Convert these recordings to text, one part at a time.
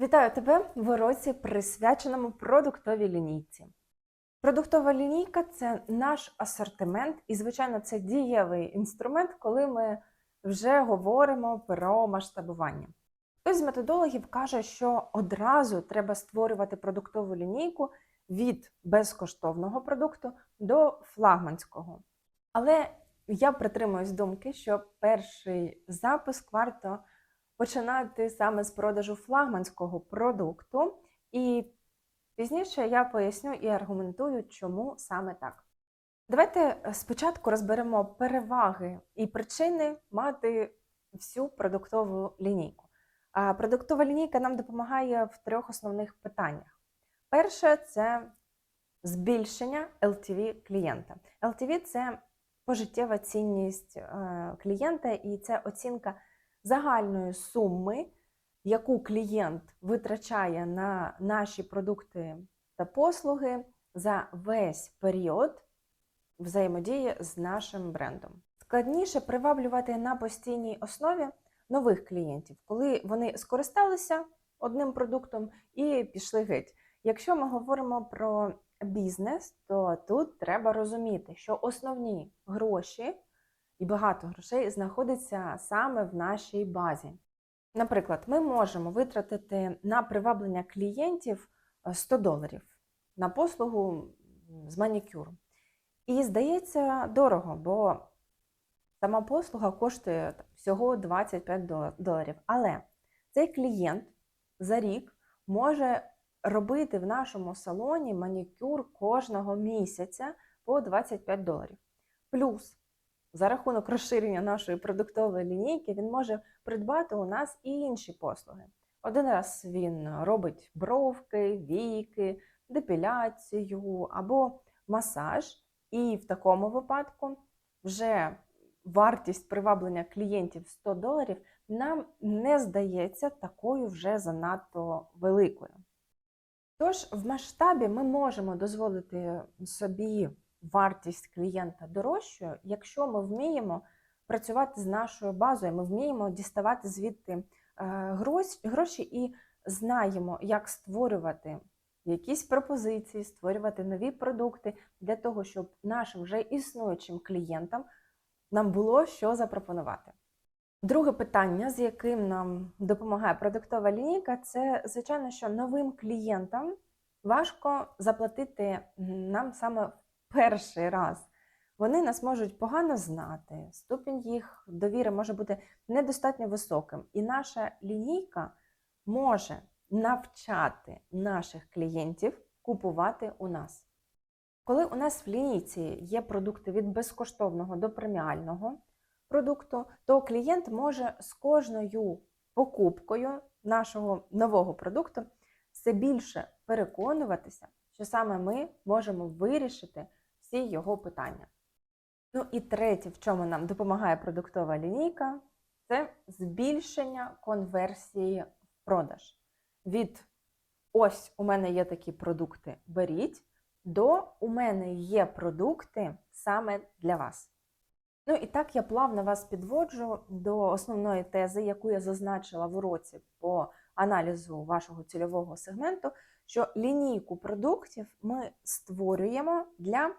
Вітаю тебе в уроці, присвяченому продуктовій лінійці. Продуктова лінійка це наш асортимент, і, звичайно, це дієвий інструмент, коли ми вже говоримо про масштабування. Хтось з методологів каже, що одразу треба створювати продуктову лінійку від безкоштовного продукту до флагманського. Але я притримуюсь думки, що перший запуск варто починати саме з продажу флагманського продукту, і пізніше я поясню і аргументую, чому саме так. Давайте спочатку розберемо переваги і причини мати всю продуктову лінійку. Продуктова лінійка нам допомагає в трьох основних питаннях. Перше це збільшення LTV клієнта. LTV – це пожиттєва цінність е, клієнта, і це оцінка загальної суми, яку клієнт витрачає на наші продукти та послуги за весь період взаємодії з нашим брендом. Складніше приваблювати на постійній основі нових клієнтів, коли вони скористалися одним продуктом і пішли геть. Якщо ми говоримо про бізнес, то тут треба розуміти, що основні гроші і багато грошей знаходиться саме в нашій базі. Наприклад, ми можемо витратити на приваблення клієнтів 100 доларів на послугу з манікюру. І здається дорого, бо сама послуга коштує всього 25 доларів. Але цей клієнт за рік може робити в нашому салоні манікюр кожного місяця по 25 доларів. Плюс за рахунок розширення нашої продуктової лінійки він може придбати у нас і інші послуги. Один раз він робить бровки, війки, депіляцію або масаж, і в такому випадку вже вартість приваблення клієнтів 100 доларів нам не здається такою вже занадто великою. Тож, в масштабі ми можемо дозволити собі вартість клієнта дорожчою, якщо ми вміємо працювати з нашою базою, ми вміємо діставати звідти е, гроші і знаємо, як створювати якісь пропозиції, створювати нові продукти для того, щоб нашим вже існуючим клієнтам нам було що запропонувати. Друге питання, з яким нам допомагає продуктова лінійка, це, звичайно, що новим клієнтам важко заплатити нам саме перший раз. Вони нас можуть погано знати, ступінь їх довіри може бути недостатньо високим. І наша лінійка може навчати наших клієнтів купувати у нас. Коли у нас в лінійці є продукти від безкоштовного до преміального продукту, то клієнт може з кожною покупкою нашого нового продукту все більше переконуватися, що саме ми можемо вирішити всі його питання. Ну і третє, в чому нам допомагає продуктова лінійка, це збільшення конверсії в продаж. Від ось у мене є такі продукти, беріть, до у мене є продукти саме для вас. Ну і так я плавно вас підводжу до основної тези, яку я зазначила в уроці по аналізу вашого цільового сегменту, що лінійку продуктів ми створюємо для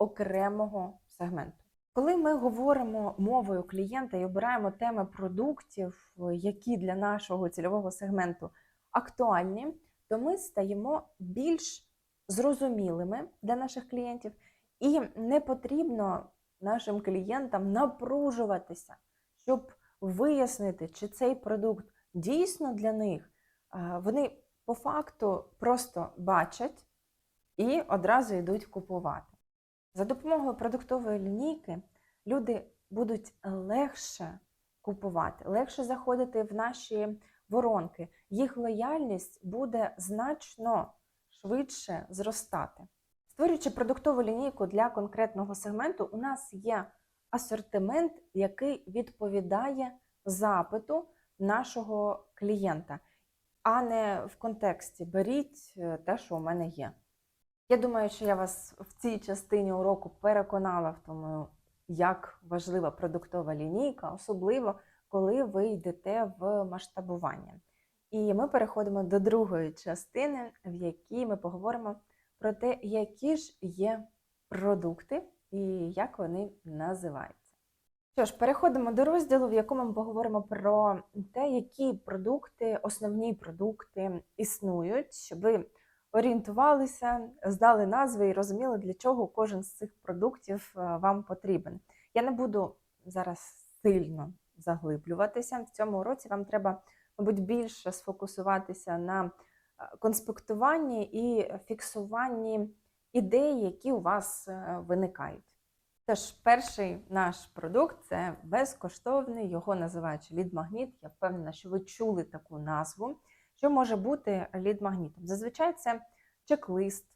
окремого сегменту. Коли ми говоримо мовою клієнта і обираємо теми продуктів, які для нашого цільового сегменту актуальні, то ми стаємо більш зрозумілими для наших клієнтів, і не потрібно нашим клієнтам напружуватися, щоб вияснити, чи цей продукт дійсно для них. Вони по факту просто бачать і одразу йдуть купувати. За допомогою продуктової лінійки люди будуть легше купувати, легше заходити в наші воронки. Їх лояльність буде значно швидше зростати. Створюючи продуктову лінійку для конкретного сегменту, у нас є асортимент, який відповідає запиту нашого клієнта, а не в контексті беріть е, те, що у мене є. Я думаю, що я вас в цій частині уроку переконала в тому, як важлива продуктова лінійка, особливо коли ви йдете в масштабування. І ми переходимо до другої частини, в якій ми поговоримо про те, які ж є продукти і як вони називаються. Що ж, переходимо до розділу, в якому ми поговоримо про те, які продукти, основні продукти існують, щоб ви орієнтувалися, здали назви і розуміли, для чого кожен з цих продуктів е, вам потрібен. Я не буду зараз сильно заглиблюватися. В цьому уроці вам треба, мабуть, більше сфокусуватися на е, конспектуванні і фіксуванні ідей, які у вас е, виникають. Тож, перший наш продукт це безкоштовний, його називають лід-магніт. Я впевнена, що ви чули таку назву. Що може бути лід-магнітом? Зазвичай це чек-лист,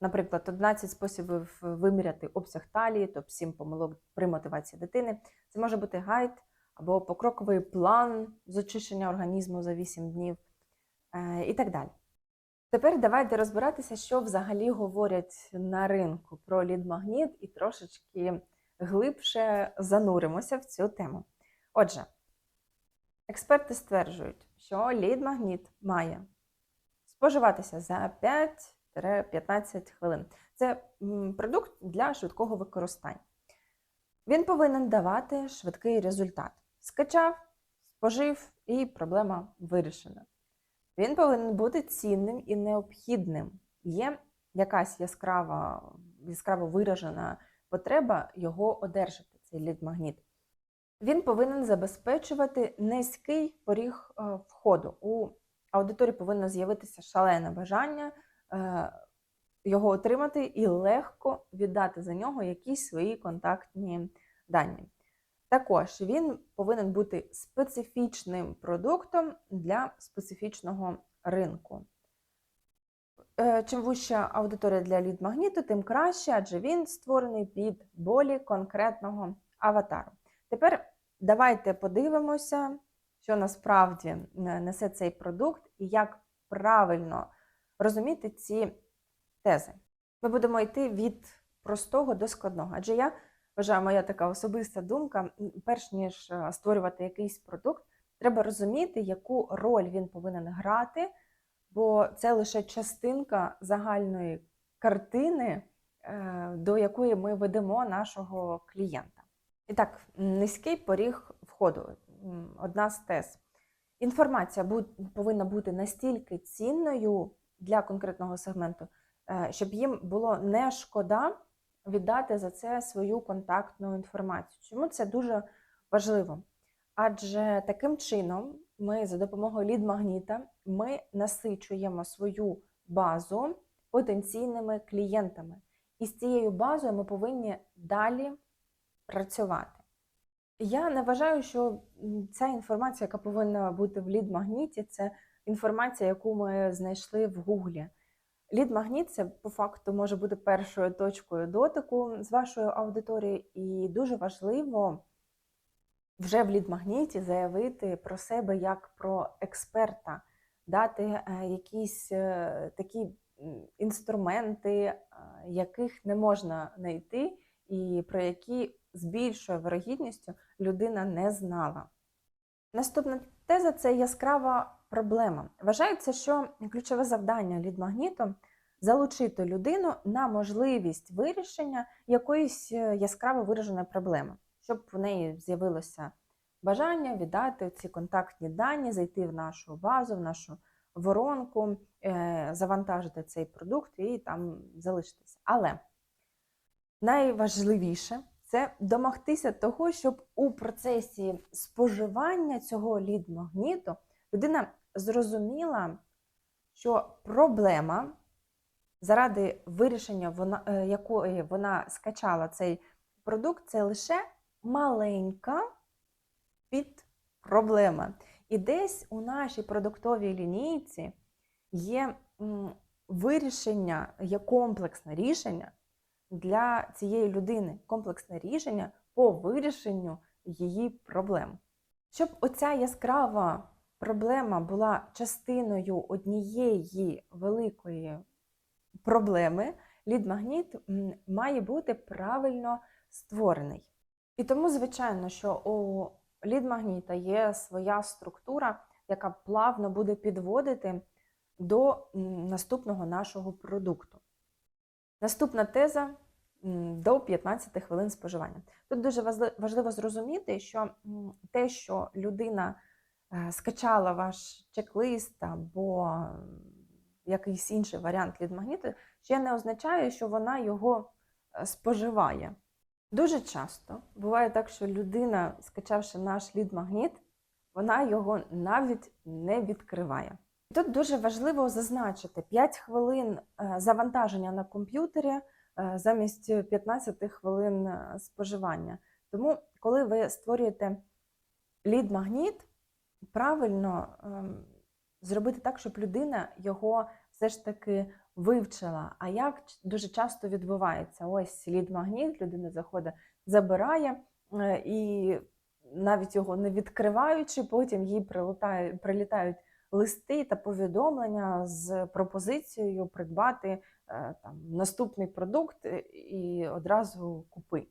наприклад, 11 способів виміряти обсяг талії, тобто 7 помилок при мотивації дитини. Це може бути гайд або покроковий план з очищення організму за 8 днів е, і так далі. Тепер давайте розбиратися, що взагалі говорять на ринку про лід-магніт і трошечки глибше зануримося в цю тему. Отже, експерти стверджують, що лід-магніт має споживатися за 5-15 хвилин. Це продукт для швидкого використання. Він повинен давати швидкий результат. Скачав, спожив і проблема вирішена. Він повинен бути цінним і необхідним. Є якась яскрава, яскраво виражена потреба його одержати, цей лід-магніт. Він повинен забезпечувати низький поріг е, входу. У аудиторії повинно з'явитися шалене бажання е, його отримати і легко віддати за нього якісь свої контактні дані. Також він повинен бути специфічним продуктом для специфічного ринку. Е, Чим вища аудиторія для лід-магніту, тим краще, адже він створений під болі конкретного аватару. Тепер давайте подивимося, що насправді е, несе цей продукт і як правильно розуміти ці тези. Ми будемо йти від простого до складного, адже я вважаю, моя така особиста думка, перш ніж е, створювати якийсь продукт, треба розуміти, яку роль він повинен грати, бо це лише частинка загальної картини, е, до якої ми ведемо нашого клієнта. І так, низький поріг входу одна з тез. Інформація повинна бути настільки цінною для конкретного сегменту, е, щоб їм було не шкода віддати за це свою контактну інформацію. Чому це дуже важливо? Адже таким чином ми за допомогою лід-магніта ми насичуємо свою базу потенційними клієнтами. І з цією базою ми повинні далі працювати. Я не вважаю, що ця інформація, яка повинна бути в лід-магніті, це інформація, яку ми знайшли в Гуглі. Лід-магніт це по факту може бути першою точкою дотику з вашою аудиторією, і дуже важливо вже в лід-магніті заявити про себе як про експерта, дати е, якісь е, такі інструменти, е, яких не можна знайти, і про які з більшою вирогідністю людина не знала. Наступна теза це яскрава проблема. Вважається, що ключове завдання лід-магніту залучити людину на можливість вирішення якоїсь е, яскраво вираженої проблеми, щоб в неї з'явилося бажання віддати ці контактні дані, зайти в нашу базу, в нашу воронку, е, завантажити цей продукт і там залишитися. Але найважливіше це домогтися того, щоб у процесі споживання цього лід-магніту людина зрозуміла, що проблема, заради вирішення вона, е, якої вона скачала цей продукт, це лише маленька підпроблема. І десь у нашій продуктовій лінійці є вирішення, є комплексне рішення для цієї людини, комплексне рішення по вирішенню її проблем. Щоб оця яскрава проблема була частиною однієї великої проблеми, лід-магніт має бути правильно створений. І тому, звичайно, що у лід-магніта є своя структура, яка плавно буде підводити до наступного нашого продукту. Наступна теза до 15 хвилин споживання. Тут дуже важливо зрозуміти, що те, що людина е, скачала ваш чек-лист або якийсь інший варіант лід-магніту, ще не означає, що вона його е, споживає. Дуже часто буває так, що людина, скачавши наш лід-магніт, вона його навіть не відкриває. Тут дуже важливо зазначити 5 хвилин е, завантаження на комп'ютері замість 15 хвилин е, споживання. Тому, коли ви створюєте лід-магніт, правильно ем, зробити так, щоб людина його все ж таки вивчила. А як дуже часто відбувається? Ось лід-магніт, людина заходить, забирає е, і навіть його не відкриваючи, потім їй прилітають листи та повідомлення з пропозицією придбати е, там, наступний продукт е, і одразу купи.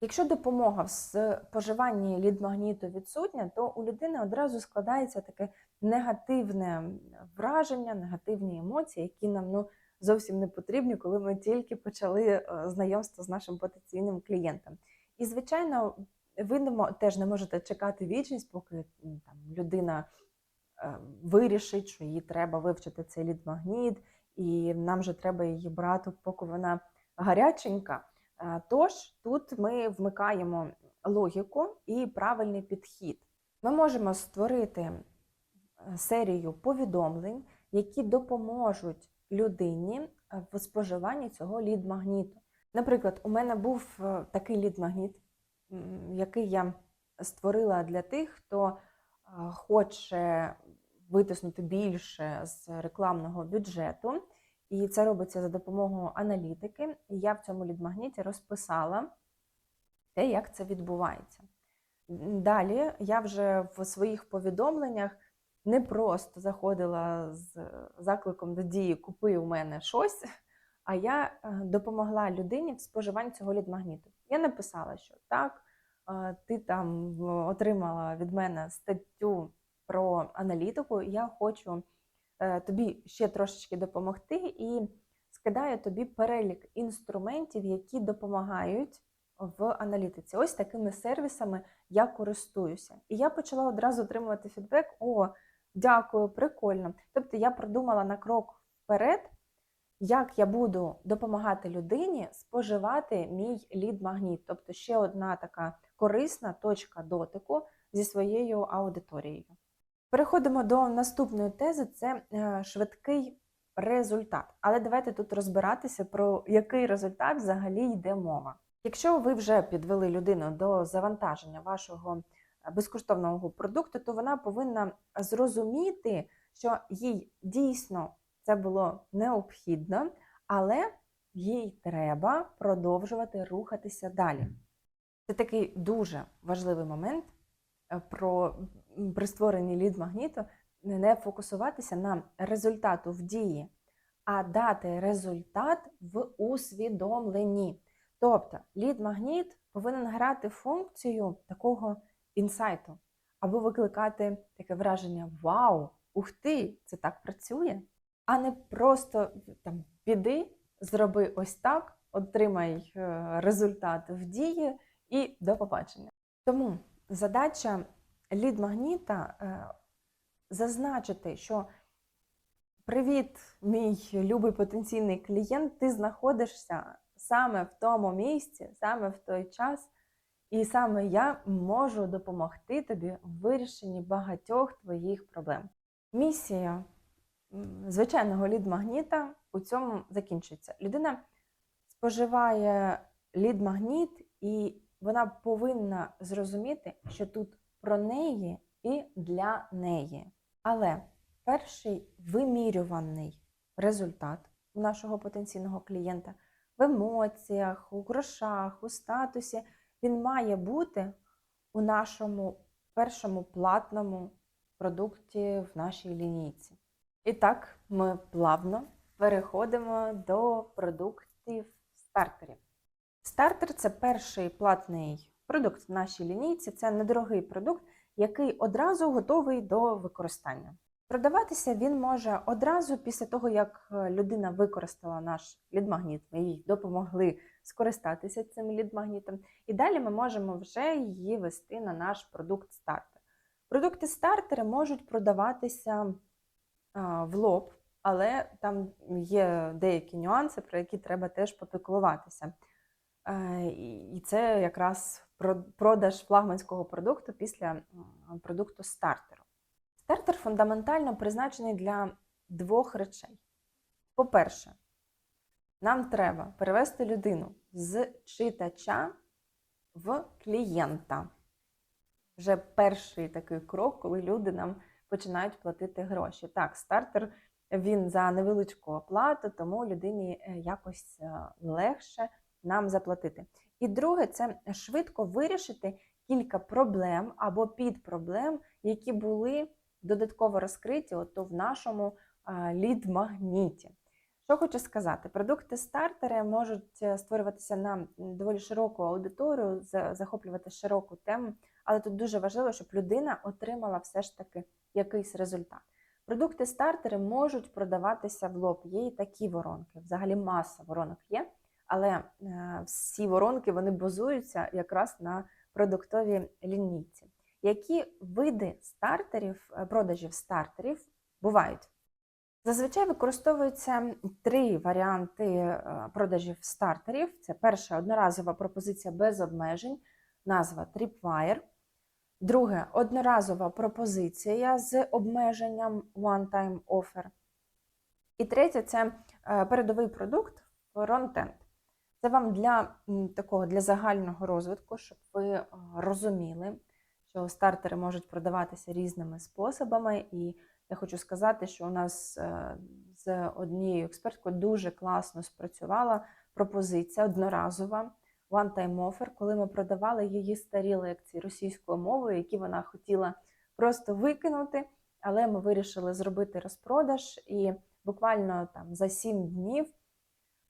Якщо допомога в споживанні лід-магніту відсутня, то у людини одразу складається таке негативне враження, негативні емоції, які нам ну, зовсім не потрібні, коли ми тільки почали е, знайомство з нашим потенційним клієнтом. І, звичайно, ви теж не можете чекати вічність, поки там, людина е, вирішить, що їй треба вивчити цей лід-магніт, і нам же треба її брати, поки вона гаряченька. Е, Тож тут ми вмикаємо логіку і правильний підхід. Ми можемо створити е, серію повідомлень, які допоможуть людині е, в споживанні цього лід-магніту. Наприклад, у мене був такий лід-магніт, який я створила для тих, хто хоче витиснути більше з рекламного бюджету. І це робиться за допомогою аналітики. І я в цьому лідмагніті розписала те, як це відбувається. Далі я вже в своїх повідомленнях не просто заходила з закликом до дії Купи у мене щось, а я е, допомогла людині в споживанні цього лідмагніту. Я написала, що так, е, ти там отримала від мене статтю про аналітику, я хочу е, тобі ще трошечки допомогти і скидаю тобі перелік інструментів, які допомагають в аналітиці. Ось такими сервісами я користуюся. І я почала одразу отримувати фідбек: о, дякую, прикольно. Тобто я продумала на крок вперед, як я буду допомагати людині споживати мій лід-магніт. Тобто ще одна така корисна точка дотику зі своєю аудиторією. Переходимо до наступної тези: це е, швидкий результат. Але давайте тут розбиратися, про який результат взагалі йде мова. Якщо ви вже підвели людину до завантаження вашого е, безкоштовного продукту, то вона повинна зрозуміти, що їй дійсно це було необхідно, але їй треба продовжувати рухатися далі. Це такий дуже важливий момент е, про при створенні лід-магніту не фокусуватися на результату в дії, а дати результат в усвідомленні. Тобто лід-магніт повинен грати функцію такого інсайту, або викликати таке враження Вау! Ух ти! Це так працює! А не просто там піди, зроби ось так, отримай е, результат в дії і до побачення. Тому задача лід-магніта е, зазначити, що привіт, мій любий потенційний клієнт, ти знаходишся саме в тому місці, саме в той час, і саме я можу допомогти тобі в вирішенні багатьох твоїх проблем. Місія звичайного лід-магніта у цьому закінчується. Людина споживає лід-магніт, і вона повинна зрозуміти, що тут про неї і для неї. Але перший вимірюваний результат у нашого потенційного клієнта в емоціях, у грошах, у статусі, він має бути у нашому першому платному продукті в нашій лінійці. І так, ми плавно переходимо до продуктів стартерів. Стартер це перший платний продукт в нашій лінійці. Це недорогий продукт, який одразу готовий до використання. Продаватися він може одразу після того, як е, людина використала наш лідмагніт, ми їй допомогли скористатися цим лідмагнітом. І далі ми можемо вже її вести на наш продукт стартер. Продукти стартери можуть продаватися в лоб, але там є деякі нюанси, про які треба теж попіклуватися. Е, І це якраз продаж флагманського продукту після продукту стартеру. Стартер фундаментально призначений для двох речей. По-перше, нам треба перевести людину з читача в клієнта. Вже перший такий крок, коли люди нам починають платити гроші. Так, стартер він за невеличку оплату, тому людині е, якось е, легше нам заплатити. І друге, це швидко вирішити кілька проблем або підпроблем, які були додатково розкриті ото в нашому лід-магніті. Що хочу сказати, продукти стартери можуть е, створюватися на доволі широку аудиторію, захоплювати широку тему, але тут дуже важливо, щоб людина отримала все ж таки якийсь результат. Продукти стартери можуть продаватися в лоб. Є і такі воронки. Взагалі маса воронок є, але е, всі воронки вони базуються якраз на продуктовій лінійці. Які види стартерів, е, продажів стартерів бувають? Зазвичай використовуються три варіанти е, продажів стартерів. Це перша одноразова пропозиція без обмежень, назва Tripwire. Друге одноразова пропозиція з обмеженням One-Time Offer. І третє це передовий продукт фронтенд. Це вам для такого для загального розвитку, щоб ви е, розуміли, що стартери можуть продаватися різними способами. І я хочу сказати, що у нас е, з однією експерткою дуже класно спрацювала пропозиція одноразова one-time offer, коли ми продавали її старі лекції російською мовою, які вона хотіла просто викинути. Але ми вирішили зробити розпродаж, і буквально там за 7 днів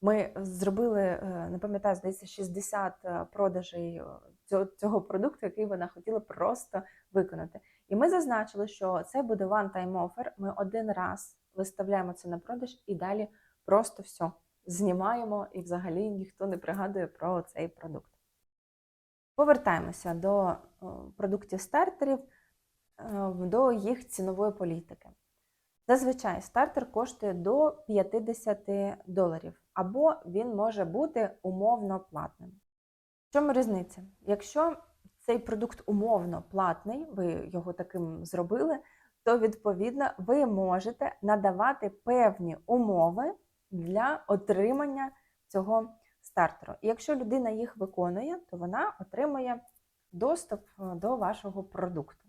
ми зробили, е, не пам'ятаю, здається, 60 продажей е, цього, продукту, який вона хотіла просто виконати. І ми зазначили, що це буде one-time offer. Ми один раз виставляємо це на продаж і далі просто все знімаємо, і взагалі ніхто не пригадує про цей продукт. Повертаємося до е, продуктів стартерів, е, до їх цінової політики. Зазвичай стартер коштує до 50 доларів, або він може бути умовно платним. В чому різниця? Якщо цей продукт умовно платний, ви його таким зробили, то відповідно ви можете надавати певні умови для отримання цього стартеру. І якщо людина їх виконує, то вона отримує доступ е, до вашого продукту.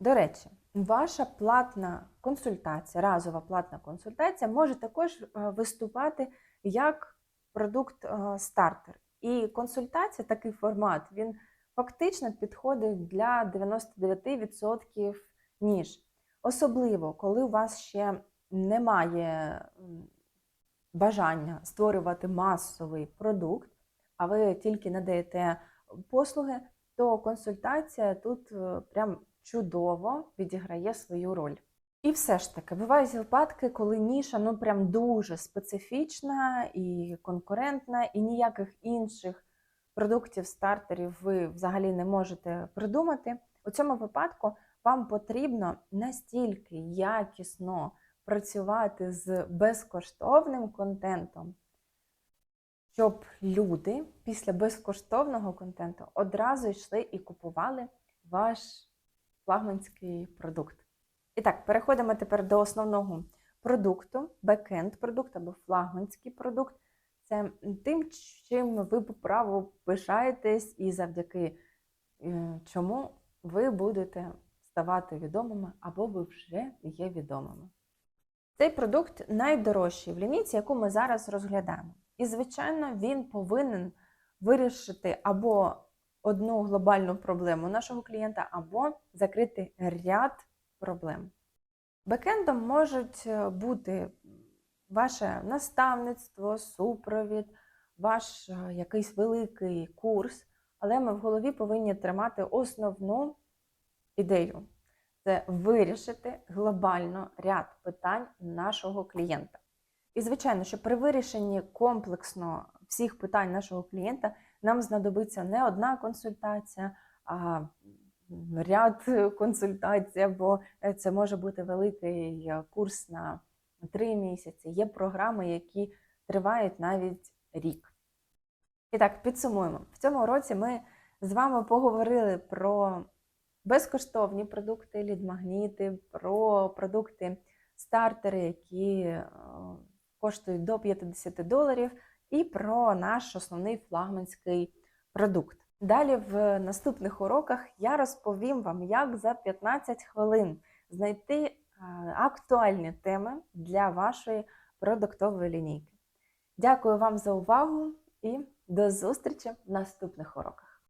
До речі, ваша платна консультація, разова платна консультація може також е, виступати як продукт е, стартер. І консультація, такий формат, він фактично підходить для 99% ніж. Особливо, коли у вас ще немає бажання створювати масовий продукт, а ви тільки надаєте послуги, то консультація тут е, прям чудово відіграє свою роль. І все ж таки, бувають випадки, коли ніша ну прям дуже специфічна і конкурентна, і ніяких інших продуктів, стартерів ви взагалі не можете придумати. У цьому випадку вам потрібно настільки якісно працювати з безкоштовним контентом, щоб люди після безкоштовного контенту одразу йшли і купували ваш флагманський продукт. І так, переходимо тепер до основного продукту, бекенд продукт або флагманський продукт. Це тим, чим ви по праву пишаєтесь, і завдяки е, чому ви будете ставати відомими або ви вже є відомими. Цей продукт найдорожчий в лінійці, яку ми зараз розглядаємо. І, звичайно, він повинен вирішити або одну глобальну проблему нашого клієнта, або закрити ряд проблем. Бекендом можуть е, бути ваше наставництво, супровід, ваш е, якийсь великий курс, але ми в голові повинні тримати основну ідею це вирішити глобально ряд питань нашого клієнта. І, звичайно, що при вирішенні комплексно всіх питань нашого клієнта нам знадобиться не одна консультація, а ряд консультацій, або е, це може бути великий е, курс на три місяці. Є програми, які тривають навіть рік. І так, підсумуємо. В цьому році ми з вами поговорили про безкоштовні продукти, лідмагніти, про продукти стартери, які е, коштують до 50 доларів, і про наш основний флагманський продукт. Далі в наступних уроках я розповім вам, як за 15 хвилин знайти е, актуальні теми для вашої продуктової лінійки. Дякую вам за увагу і до зустрічі в наступних уроках.